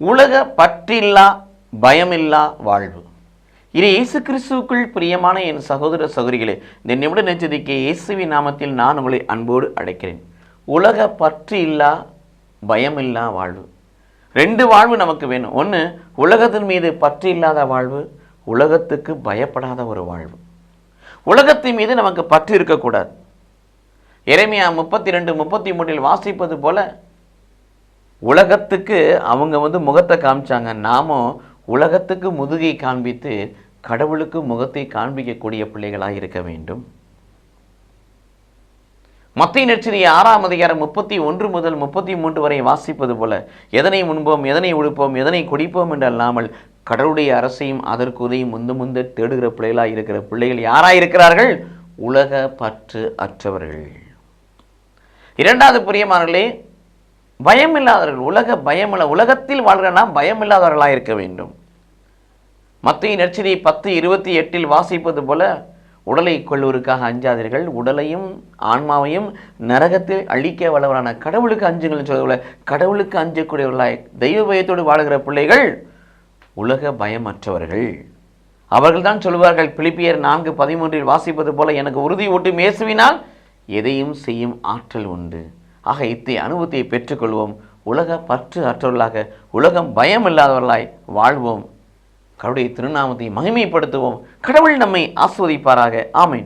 உலக பற்றில்லா பயமில்லா வாழ்வு. இது இயேசு கிறிஸ்துவுக்குள் பிரியமான என் சகோதர சகோதரிகளே இந்த நிமிட நெச்சரிக்கை இயேசுவி நாமத்தில் நான் உங்களை அன்போடு அழைக்கிறேன். உலக பற்று இல்லா பயமில்லா வாழ்வு. ரெண்டு வாழ்வு நமக்கு வேணும். ஒன்று உலகத்தின் மீது பற்று இல்லாத வாழ்வு உலகத்துக்கு பயப்படாத ஒரு வாழ்வு. உலகத்தின் மீது நமக்கு பற்று இருக்கக்கூடாது. இறைமையா முப்பத்தி ரெண்டு முப்பத்தி மூன்றில் வாசிப்பது போல உலகத்துக்கு அவங்க வந்து முகத்தை காமிச்சாங்க. நாமும் உலகத்துக்கு முதுகை காண்பித்து கடவுளுக்கு முகத்தை காண்பிக்கக்கூடிய பிள்ளைகளாக இருக்க வேண்டும். மத்திய நெற்றிய ஆறாம் அதிகாரம் முப்பத்தி ஒன்று முதல் முப்பத்தி மூன்று வரை வாசிப்பது போல எதனை உண்போம் எதனை உடுப்போம் எதனை குடிப்போம் என்று அல்லாமல் கடவுளுடைய அரசையும் அதற்கு முந்து முந்து தேடுகிற பிள்ளைகளாக இருக்கிற பிள்ளைகள் யாராக இருக்கிறார்கள் உலக பற்று அற்றவர்கள். இரண்டாவது பிரியமானர்களே பயமில்லாதவர்கள் உலக பயமில்ல உலகத்தில் வாழ்கிறனா பயமில்லாதவர்களாக இருக்க வேண்டும். மத்திய நெற்சரி பத்து இருபத்தி எட்டில் வாசிப்பது போல உடலை கொள்வருக்காக அஞ்சாதீர்கள். உடலையும் ஆன்மாவையும் நரகத்தில் அழிக்க வல்லவரான கடவுளுக்கு அஞ்சுங்கள் சொல்ல கடவுளுக்கு அஞ்சக்கூடியவர்களாய் தெய்வ பயத்தோடு வாழுகிற பிள்ளைகள் உலக பயமற்றவர்கள். அவர்கள் தான் சொல்வார்கள் பிலிப்பியர் நான்கு பதிமூன்றில் வாசிப்பது போல எனக்கு உறுதி ஊட்டும் இயேசுவினால் எதையும் செய்யும் ஆற்றல் உண்டு. ஆக இத்தகைய அனுபவத்தை பெற்றுக்கொள்வோம். உலக பற்று அற்றவர்களாக உலகம் பயம் இல்லாதவர்களாய் வாழ்வோம். கருடைய திருநாமத்தை மகிமைப்படுத்துவோம். கடவுள் நம்மை ஆஸ்வதிப்பாராக. ஆமை